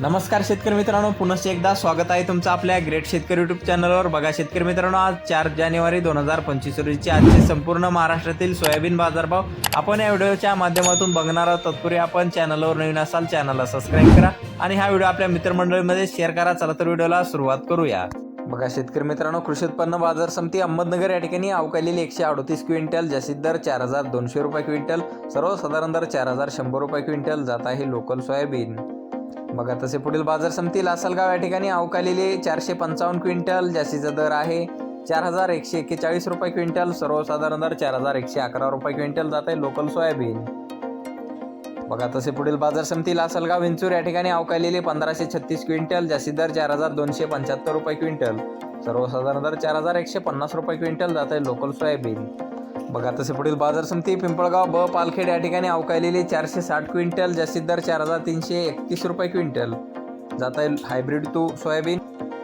नमस्कार शेतकरी मित्रांनो पुन्हा एकदा स्वागत आहे तुमचं आपल्या ग्रेट शेतकरी युट्यूब चॅनलवर बघा शेतकरी मित्रांनो आज चार जानेवारी दोन हजार पंचवीस रोजीचे आजचे संपूर्ण महाराष्ट्रातील सोयाबीन बाजारभाव आपण या व्हिडिओच्या माध्यमातून बघणार आहोत. तत्पूर्वी आपण चॅनलवर नवीन असाल चॅनलला सबस्क्राईब करा आणि हा व्हिडिओ आपल्या मित्रमंडळीमध्ये शेअर करा. चला तर व्हिडिओला सुरुवात करूया. बघा शेतकरी मित्रांनो कृषी उत्पन्न बाजार समिती अहमदनगर या ठिकाणी अवकालेली एकशे अडतीस क्विंटल जास्तीत दर चार हजार दोनशे रुपये क्विंटल सर्वसाधारण दर चार हजार शंभर रुपये क्विंटल जात आहे लोकल सोयाबीन. बघा तसे पुढील बाजार समिती लासलगाव या ठिकाणी अवकालेले चारशे पंचावन्न क्विंटल जास्तीचा दर आहे. चार हजार एकशे एक्केचाळीस रुपये क्विंटल सर्वसाधारण दर चार हजार एकशे अकरा रुपये क्विंटल जात आहे लोकल सोयाबीन. बघा तसे पुढील बाजार समिती लासलगाव विंचूर या ठिकाणी अवकालेले पंधराशे छत्तीस क्विंटल जास्तीत दर चार हजार दोनशे पंच्याहत्तर रुपये क्विंटल. सर्वसाधारण दर चार हजार एकशे पन्नास रुपये क्विंटल जात आहे लोकल सोयाबीन. बघा तसे पुढील बाजार समिती पिंपळगाव ब पालखेड या ठिकाणी अवकाळलेली चारशे साठ क्विंटल जास्तीत दर चार हजार तीनशे एकतीस रुपये क्विंटल. जात आहे हायब्रिड तू सोयाबीन.